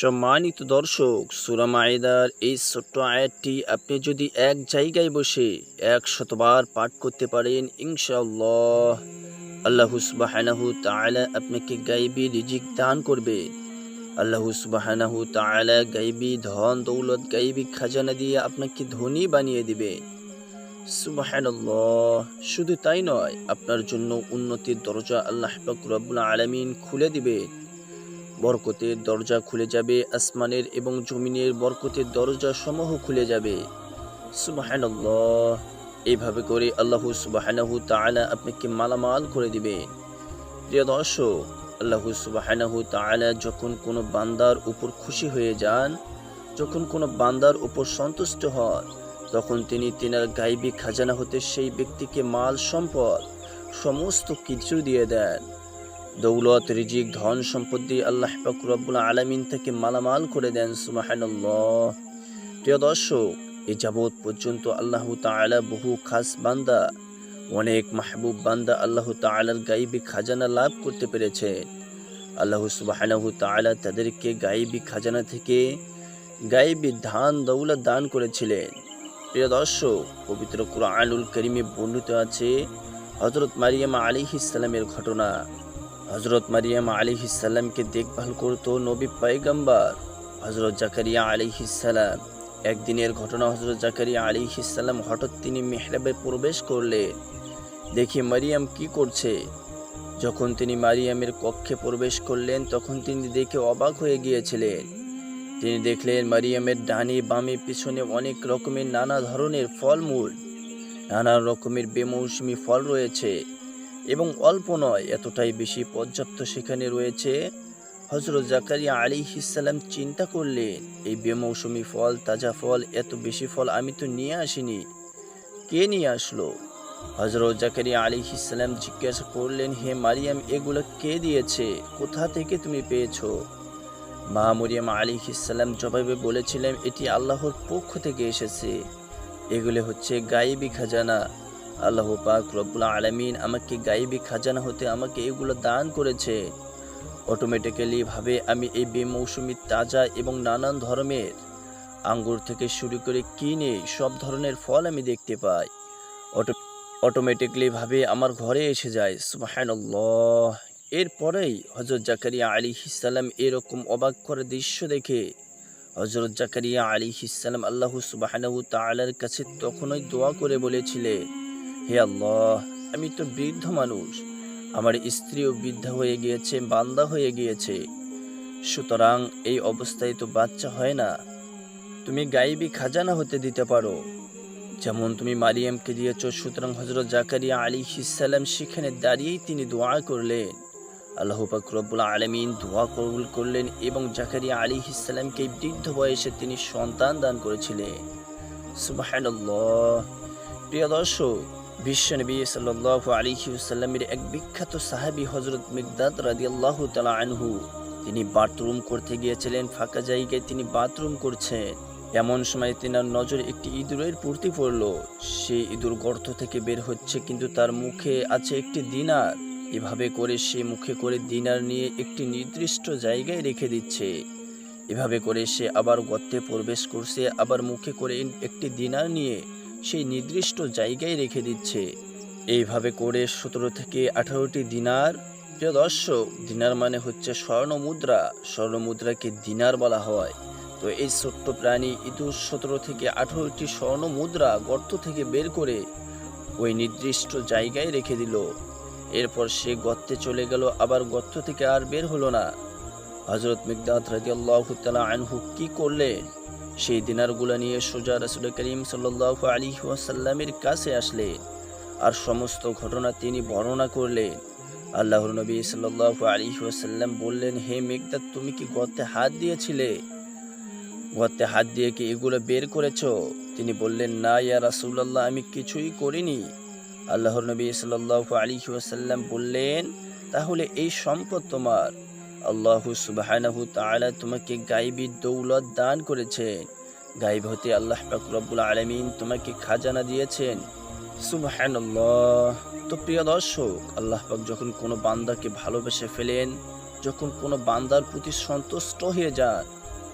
সম্মানিত দর্শক, সুরা মায়েদার এই ছোট্ট আয়াতটি আপনি যদি এক জায়গায় বসে এক শতবার পাঠ করতে পারেন, ইনশাআল্লাহ আল্লাহ সুবাহানাহু আপনাকে গাইবি রিজিক দান করবে। আল্লাহ সুবাহানাহু গাইবি ধন দৌলত, গাইবি খাজানা দিয়ে আপনাকে ধনী বানিয়ে দিবে। সুবাহানাল্লাহ, শুধু তাই নয়, আপনার জন্য উন্নতির দরজা আল্লাহ পাক আলামিন খুলে দিবে। বরকতের দরজা খুলে যাবে, আসমানের এবং জমিনের বরকতের দরজা সমূহ খুলে যাবে। এইভাবে করে আল্লাহ তাআলা আপনাকে মালামাল করে দিবে। প্রিয় দর্শক, আল্লাহ তাআলা যখন কোনো বান্দার উপর খুশি হয়ে যান, যখন কোনো বান্দার উপর সন্তুষ্ট হন, তখন তিনি তেনার গাইবী খাজানা হতে সেই ব্যক্তিকে মাল, সম্পদ, সমস্ত কিছু দিয়ে দেন। দৌলত, রিজিক, ধন সম্পদ দিয়ে আল্লাহ পাক রব্বুল আলামিন থেকে মালামাল করে দেন, সুবহানাল্লাহ। প্রিয় দর্শক, এ যাবৎ পর্যন্ত আল্লাহ তাআলা বহু খাস বান্দা, অনেক মাহবুব বান্দা আল্লাহ তাআলার গাইবী খাজানা লাভ করতে পেরেছে আল্লাহ সুবহানাহু তাআলা তাদেরকে গাইবী খাজানা থেকে গাইবী ধান, দৌলত দান করেছিলেন। প্রিয় দর্শক, পবিত্র কুরআনুল করিমে বর্ণিত আছে হজরত মারিয়াম আলাইহিস সালামের ঘটনা। হজরত মারিয়াম আলিহিসাল্লামকে দেখভাল করত নবী পাইগাম্বার হজরত জাকারিয়া আলিহিসাল্লাম একদিনের ঘটনা হজরত জাকারিয়া আলিহিসাল্লাম হঠাৎ তিনি মেহরাবে প্রবেশ করলেন। দেখি মারিয়াম কি করছে। যখন তিনি মারিয়ামের কক্ষে প্রবেশ করলেন, তখন তিনি দেখে অবাক হয়ে গিয়েছিলেন। তিনি দেখলেন মারিয়ামের ডানে বামে পিছনে অনেক রকমের নানা ধরনের ফলমূল, নানা রকমের বেমৌসুমি ফল রয়েছে। এবং অল্প নয়, এতটাই বেশি পর্যাপ্ত সেখানে রয়েছে। হজরত জাকারিয়া আলী ইসাল্লাম চিন্তা করলেন, এই বেমৌসুমি ফল, তাজা ফল, এত বেশি ফল আমি তো নিয়ে আসিনি। কে নিয়ে আসলো? হজরত জাকারিয়া আলী ইসাল্লাম জিজ্ঞাসা করলেন, হে মারিয়াম, এগুলো কে দিয়েছে? কোথা থেকে তুমি পেয়েছ? মা মরিয়াম আলী ইসাল্লাম জবাবে বলেছিলেন, এটি আল্লাহর পক্ষ থেকে এসেছে। এগুলো হচ্ছে গায়েবী খাজানা। আল্লাহ পাক রব্বুল আলমিন আমাকে গাইবি খাজানা হতে আমাকে এগুলো দান করেছে। অটোমেটিক্যালি ভাবে আমি এই বেমৌসুমি তাজা এবং নানান ধর্মের আঙ্গুর থেকে শুরু করে কিনে সব ধরনের ফল আমি দেখতে পাই। অটো অটোমেটিকলি ভাবে আমার ঘরে এসে যায় সুবাহান্লাহ এরপরেই হজরত জাকারিয়া আলী ইসাল্লাম এরকম অবাক করে দৃশ্য দেখে হজরত জাকারিয়া আলী ইসাল্লাম আল্লাহ সুবাহানাহু তালার কাছে তখনই দোয়া করে বলেছিলেন হে আল্লাহ, আমি তো বৃদ্ধ মানুষ। আমার স্ত্রীও বৃদ্ধা হয়ে গিয়েছে, বান্দা হয়ে গিয়েছে। সুতরাং এই অবস্থায় তো বাচ্চা হয় না। তুমি গাইবি খাজানা হতে দিতে পারো। যেমন তুমি মারিয়ামকে দিয়েছ, সুতরাং হজরত জাকারিয়া আলী ইসাল্লাম সেখানে দাঁড়িয়েই তিনি দোয়া করলেন। আল্লাহ রব্বুল আলমিন দোয়া কবুল করলেন এবং জাকারিয়া আলী ইসাল্লামকে বৃদ্ধ বয়সে তিনি সন্তান দান করেছিলেন। সুবাহ প্রিয় দর্শক বিশ্বনবী সাল্লাহ আলিহিউসাল্লামের এক বিখ্যাত সাহাবি হজরত মিকদাদ রাদিয়াল্লাহ তালা আনহু। তিনি বাথরুম করতে গিয়েছিলেন, ফাঁকা জায়গায় তিনি বাথরুম করছেন। এমন সময় তেনার নজর একটি ইঁদুরের পূর্তি পড়ল। সে ইঁদুর গর্ত থেকে বের হচ্ছে, কিন্তু তার মুখে আছে একটি দিনার। এভাবে করে সে মুখে করে দিনার নিয়ে একটি নির্দিষ্ট জায়গায় রেখে দিচ্ছে। এভাবে করে সে আবার গর্তে প্রবেশ করছে, আবার মুখে করে একটি দিনার নিয়ে। সেই নির্দিষ্ট জায়গায় রেখে দিচ্ছে। এইভাবে করে সতেরো থেকে আঠারোটি দিনার, প্রিয় দর্শক, দিনার মানে হচ্ছে স্বর্ণ মুদ্রা। স্বর্ণ মুদ্রাকে দিনার বলা হয়। তো এই ছোট্ট প্রাণী ইঁদুর সতেরো থেকে আঠারোটি স্বর্ণ মুদ্রা গর্ত থেকে বের করে ওই নির্দিষ্ট জায়গায় রেখে দিল। এরপর সে গর্তে চলে গেল, আবার গর্ত থেকে আর বের হলো না। হজরত মিকদাত রাজিয়াল্লাহ আনহু কি করলেন? সেই দিনারগুলো নিয়ে সোজা রাসুল করিম সাল্লাহ আলী ওয়াসাল্লামের কাছে আসলে। আর সমস্ত ঘটনা তিনি বর্ণনা করলেন। আল্লাহর নবী সাল্লাহ আলী ওয়াসাল্লাম বললেন, হে মেঘদাদ তুমি কি গর্তে হাত দিয়েছিলে? গর্তে হাত দিয়ে কি এগুলো বের করেছ? তিনি বললেন, না ইয়া রাসুল্লাহ আমি কিছুই করিনি। আল্লাহর নবী সাল্লাহ আলী ওয়াসাল্লাম বললেন, তাহলে এই সম্পদ তোমার। আল্লাহ সুবাহানাহু তাআলা তোমাকে গাইবি দৌলত দান করেছেন গাইব হতে আল্লাহ পাক রব্বুল আলামিন তোমাকে খাজানা দিয়েছেন। সুবহানাল্লাহ। তো প্রিয় দর্শক, আল্লাহ পাক যখন কোনো বান্দাকে ভালোবেসে ফেলেন, যখন কোনো বান্দার প্রতি সন্তুষ্ট হয়ে যান,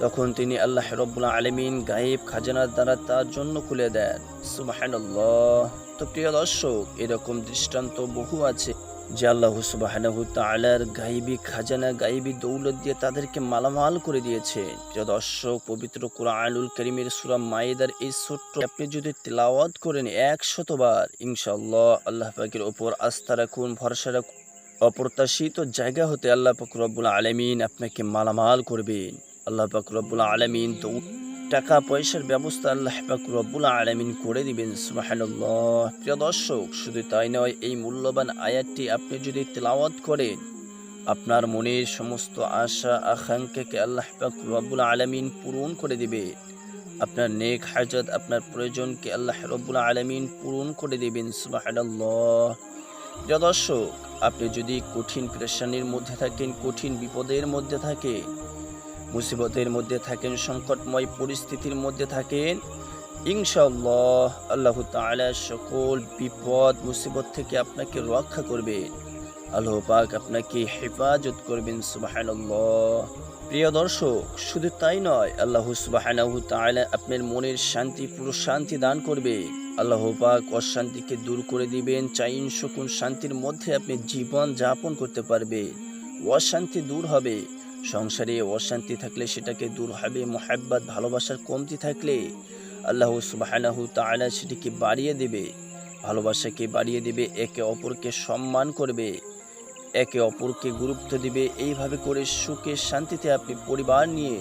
তখন তিনি আল্লাহ রব্বুল আলমিন গায়েব খাজানার দ্বারা তার জন্য খুলে দেন। সুবাহান্লাহ তো প্রিয় দর্শক, এরকম দৃষ্টান্ত বহু আছে। যে আল্লাহ সুবাহানাহু তাআলার গাইবী খাজানা, গাইবী দৌলত দিয়ে তাদেরকে মালামাল করে দিয়েছে। দর্শক, পবিত্র কোরআনুল করিমের সূরা মায়েদার এই ছোট্ট আপনি যদি তেলাওয়াত করেন একশতবার ইনশাআল্লাহ আল্লাহ পাকের ওপর আস্থা রাখুন, ভরসা রাখুন, অপ্রত্যাশিত জায়গা হতে আল্লাহ পাক রব্বুল আলামিন আপনাকে মালামাল করবেন। আল্লাহ পাক রব্বুল আলামিন তো টাকা পয়সার ব্যবস্থা আল্লাহ পাক রব্বুল আলামিন করে দিবেন, সুবহানাল্লাহ। প্রিয় দর্শক, শুধু তাই নয়, এই মূল্যবান আয়াতটি আপনি যদি তেলাওয়াত করেন, আপনার মনের সমস্ত আশা, আকাঙ্ক্ষাকে আল্লাহ পাক রব্বুল আলামিন পূরণ করে দিবে। আপনার নেক হাজত, আপনার প্রয়োজনকে আল্লাহ রব্বুল আলামিন পূরণ করে দিবেন, সুবহানাল্লাহ। প্রিয় দর্শক, আপনি যদি কঠিন প্রেশানির মধ্যে থাকেন, কঠিন বিপদের মধ্যে থাকে মুসিবতের মধ্যে থাকেন, সংকটময় পরিস্থিতির মধ্যে থাকেন, ইনশাআল্লাহ আল্লাহ তাআলা সকল বিপদ, মুসিবত থেকে আপনাকে রক্ষা করবেন আল্লাহ পাক আপনাকে হেফাজত করবেন, সুবহানাল্লাহ। প্রিয় দর্শক, শুধু তাই নয়, আল্লাহ সুবহানাহু আপনার মনের শান্তি, পুরো শান্তি দান করবে। আল্লাহ পাক অশান্তিকে দূর করে দিবেন, চাইন শকুন শান্তির মধ্যে আপনি জীবন যাপন করতে পারবে। অশান্তি দূর হবে। সংসারে অশান্তি থাকলে সেটাকে দূর হবে, মোহাব্বত, ভালোবাসার কমতি থাকলে আল্লাহ সুবাহানাহু তাআলা সেটিকে বাড়িয়ে দেবে। ভালোবাসাকে বাড়িয়ে দেবে, একে অপরকে সম্মান করবে, একে অপরকে গুরুত্ব দিবে। এইভাবে করে সুখে শান্তিতে আপনি পরিবার নিয়ে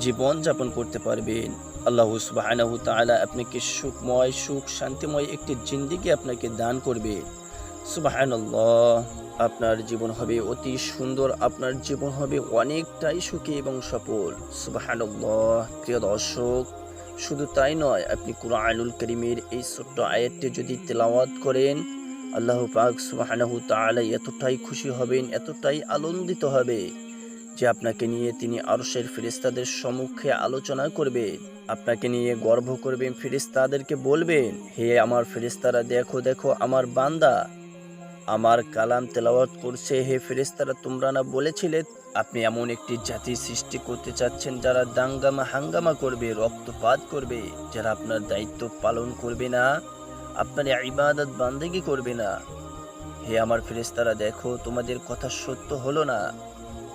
জীবন যাপন করতে পারবেন। আল্লাহ সুবাহানাহু তাআলা আপনাকে সুখময়, সুখ শান্তিময় একটি জিন্দিগি আপনাকে দান করবে। সুবাহানাল্লাহ। আপনার জীবন হবে অতি সুন্দর, আপনার জীবন হবে অনেকটাই সুখী এবং সফল। প্রিয় দর্শক, শুধু তাই নয়, আপনি কুরআনুল করিমের এই ছোট্ট আয়াতটি যদি তেলাওয়াত করেন, আল্লাহ পাক সুবাহানাহু এতটাই খুশি হবেন, এতটাই আনন্দিত হবে যে আপনাকে নিয়ে তিনি আরশের ফেরেশতাদের সম্মুখে আলোচনা করবে আপনাকে নিয়ে গর্ব করবেন, ফেরেশতাদেরকে বলবেন, হে আমার ফেরেশতারা, দেখো দেখো, আমার বান্দা। আমার কালাম তেলাওয়াত করছে, হে ফেরেশতারা, তোমরা না বলেছিলে আপনি এমন একটি জাতি সৃষ্টি করতে চাচ্ছেন যারা দাঙ্গামা হাঙ্গামা করবে, রক্তপাত করবে, যারা আপনার দায়িত্ব পালন করবে না, আপনার ইবাদত বান্দেগি করবে না? হে আমার ফেরেশতারা, দেখো, তোমাদের কথা সত্য হলো না।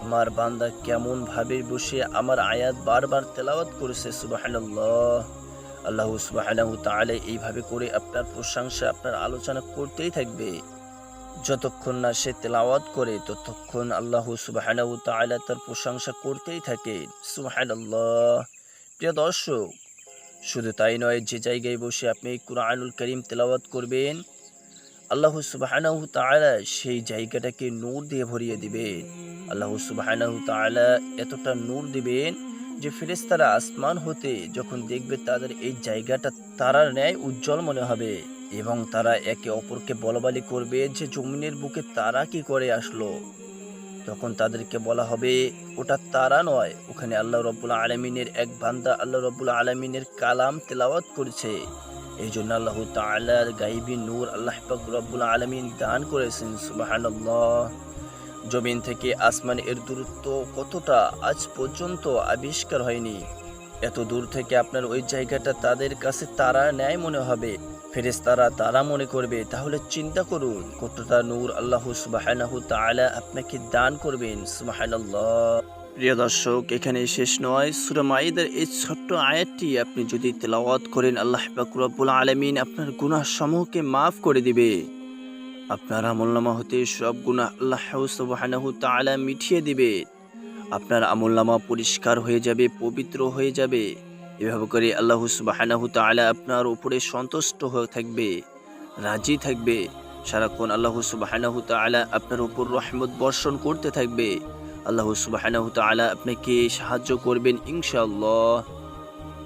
আমার বান্দা কেমন ভাবে বসে আমার আয়াত বারবার তেলাওয়াত করেছে, সুবহানাল্লাহ। আল্লাহ সুবহানাহু তাআলা এইভাবে করে আপনার প্রশংসা, আপনার আলোচনা করতেই থাকবে। যতক্ষণ না সে তেলাওয়াত করে, ততক্ষণ আল্লাহ সুবহানাহু তাআলা তার প্রশংসা করতেই থাকে। সুবহানাল্লাহ। প্রিয় দর্শক, শুধু তাই নয়, যে জায়গায় বসে আপনি কুরআনুল করিম তেলাওয়াত করবেন, আল্লাহ সুবহানাহু তাআলা সেই জায়গাটাকে নূর দিয়ে ভরিয়ে দিবেন। আল্লাহ সুবহানাহু তাআলা এতটা নূর দিবেন যে ফেরেশতারা আসমান হতে যখন দেখবে তাদের এই জায়গাটা তারার ন্যায় উজ্জ্বল মনে হবে। এবং তারা একে অপরকে বলবালি করবে যে জমিনের বুকে তারা কি করে আসলো। তখন তাদেরকে বলা হবে, ওটা তারা নয়, ওখানে আল্লাহ রব্বুল আলমিনের এক বান্দা আল্লাহ রব্বুল আলমিনের কালাম তেলাওয়াত করেছে। এই জন্য আল্লাহ তাআলার গাইবি নূর আল্লাহ পাক রব্বুল আলমিন দান করেছেন, সুবহানাল্লাহ। জমিন থেকে আসমান এর দূরত্ব কতটা আজ পর্যন্ত আবিষ্কার হয়নি। এত দূর থেকে আপনার ওই জায়গাটা তাদের কাছে তারা ন্যায় মনে হবে। ফেরেশতারা তারা মনে করবে, তাহলে চিন্তা করুন, কতটা নূর আল্লাহ তাআলা আপনাকে দান করবেন প্রিয় দর্শক, এখানে শেষ নয়। সূরা মাইদার এই ছোট্ট আয়াতটি আপনি যদি তেলাওয়াত করেন, আল্লাহ পাক রব্বুল আলামিন আপনার গুনাহ সমূহকে মাফ করে দিবে। আপনার আমলনামা হতে সব গুনাহ আল্লাহ তাআলা মিটিয়ে দিবে। আপনার আমলনামা পরিষ্কার হয়ে যাবে, পবিত্র হয়ে যাবে। এভাবে করে আল্লাহ সুবাহানাহু তাআলা আপনার উপরে সন্তুষ্ট হয়ে থাকবে, রাজি থাকবে। সারাক্ষণ আল্লাহ সুবাহানাহু তাআলা আপনার উপর রহমত বর্ষণ করতে থাকবে। আল্লাহ সুবাহানাহু তাআলা আপনাকে সাহায্য করবেন ইনশাআল্লাহ।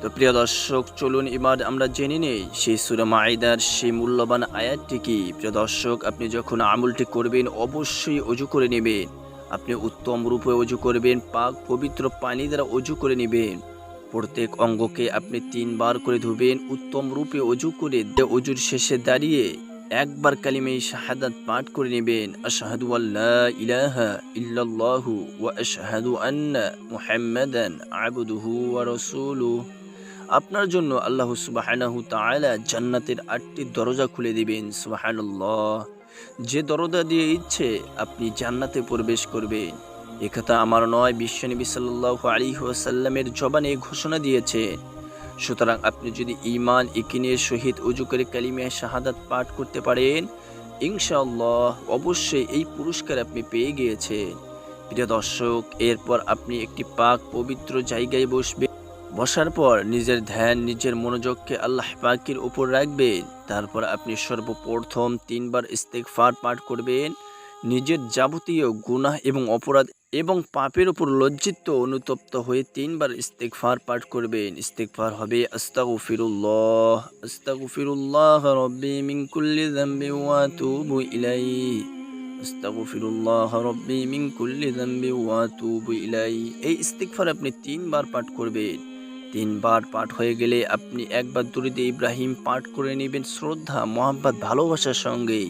তো প্রিয় দর্শক, চলুন এবার আমরা জেনে নেই সেই সুরা মাইদার সেই মূল্যবান আয়াতটি কি। প্রিয় দর্শক, আপনি যখন আমলটি করবেন, অবশ্যই অজু করে নেবেন। আপনি উত্তম রূপে অজু করবেন, পাক পবিত্র পানি দ্বারা অজু করে নেবেন। প্রত্যেক অঙ্গকে আপনি তিনবার করে ধুবেন, উত্তম রূপে অজু করে অজুর শেষে দাঁড়িয়ে একবার কালিমে শাহাদাত পাঠ করে নেবেন। আশহাদু আল্লা ইলাহা ইল্লাল্লাহু ওয়া আশহাদু আন্না মুহাম্মাদান আবদুহু ওয়া আপনার জন্য আল্লাহ সুবহানাহু তাআলা জান্নাতের আটটি দরজা খুলে দিবেন। সুবহানাল্লাহ। যে দরজা দিয়ে ইচ্ছে, আপনি জান্নাতে প্রবেশ করবেন। একথা আমার নয় বিশ্বনবী সাল্লাল্লাহু আলাইহি ওয়াসাল্লামের জবানে ঘোষণা দিয়েছে। সুতরাং আপনি যদি ইমান ইকিনের সহিত উজু করে শাহাদাত পাঠ করতে পারেন, ইনশাআল্লাহ অবশ্যই এই পুরস্কার আপনি পেয়ে গিয়েছেন। প্রিয় দর্শক, এরপর আপনি একটি পাক পবিত্র জায়গায় বসবেন বসার পর নিজের ধ্যান, নিজের মনোযোগকে আল্লাহ পাকের উপর রাখবেন। তারপর আপনি সর্বপ্রথম তিনবার ইস্তেগফার পাঠ করবেন। নিজের যাবতীয় গুনাহ এবং অপরাধ এবং পাপের উপর লজ্জিত অনুতপ্ত হয়ে তিনবার ইস্তেগফার পাঠ করবেন। ইস্তেগফার হবে আস্তাগফিরুল্লাহ আস্তাগফিরুল্লাহ রব্বি মিন কুল্লি যামবি ওয়া আতুবু ইলাইহি। আস্তাগফিরুল্লাহ রব্বি মিন কুল্লি যামবি ওয়া আতুবু ইলাইহি। এই ইস্তেগফার আপনি তিনবার পাঠ করবেন। তিনবার পাঠ হয়ে গেলে আপনি একবার দুরুদে ইব্রাহিম পাঠ করে নেবেন শ্রদ্ধা মোহাম্মদ ভালোবাসার সঙ্গে।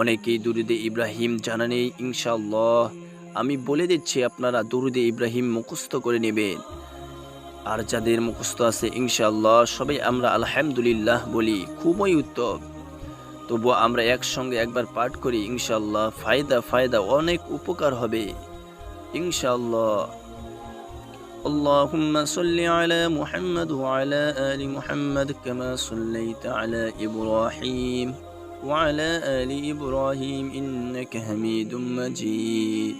অনেকেই দুরুদে ইব্রাহিম জানা নেই, ইনশাআল্লাহ। আমি বলে দিচ্ছি আপনারা দুরুদে ইব্রাহিম মুখস্থ করে নেবেন আর যাদের মুখস্থ আছে ইনশাআল্লাহ সবাই আমরা আলহামদুলিল্লাহ বলি খুবই উত্তম তবু আমরা একসঙ্গে একবার পাঠ করি ইনশাআল্লাহ ফায়দা ফায়দা অনেক উপকার হবে ইনশাআল্লাহ اللهم صل على محمد وعلى آل محمد كما صليت على إبراهيم وعلى آل إبراهيم إنك حميد مجيد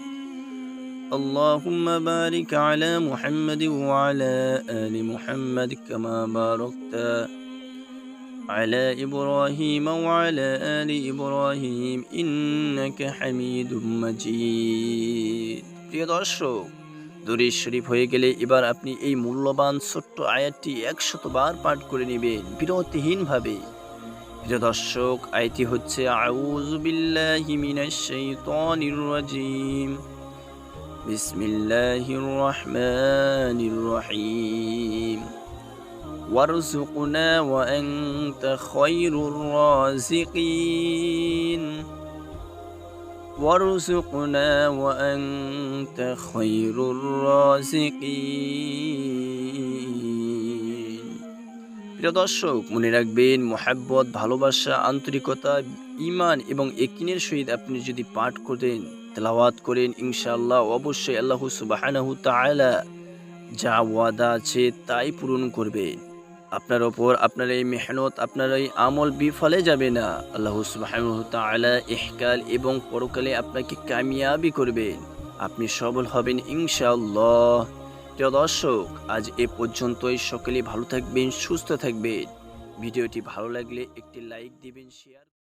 اللهم بارك على محمد وعلى آل محمد كما باركت على إبراهيم وعلى آل إبراهيم إنك حميد مجيد প্রিয় দর্শক দরিদ শরীফ হয়ে গেলে এবার আপনি এই মূল্যবান ছোট্ট আয়াতটি একশতবার পাঠ করে নেবেন বিরতিহীনভাবে প্রিয় দর্শক আয়াতটি হচ্ছে আউযু বিল্লাহি মিনাশ শাইতানির রাজিম বিসমিল্লাহির রহমানির রহিম وارزقنا وأنت خير الرازقين وارزقنا وأنت خير الرازقين প্রিয় দর্শক মনে রাখবেন মোহাব্বত ভালোবাসা আন্তরিকতা ইমান এবং একিনের সহিত আপনি যদি পাঠ করেন তেলাওয়াত করেন, ইনশাআল্লাহ, অবশ্যই আল্লাহ তাআলা যা ওয়াদা আছে তাই পূরণ করবে। আপনার ওপর আপনার এই মেহনত, আপনার এই আমল বিফলে যাবে না। আল্লাহ সুবহানাহু তাআলা ইহকাল এবং পরকালে আপনাকে কামিয়াবি করবেন আপনি সবল হবেন ইনশাআল্লাহ। প্রিয় দর্শক, আজ এ পর্যন্তই। সকলে ভালো থাকবেন, সুস্থ থাকবেন। ভিডিওটি ভালো লাগলে একটি লাইক দিবেন, শেয়ার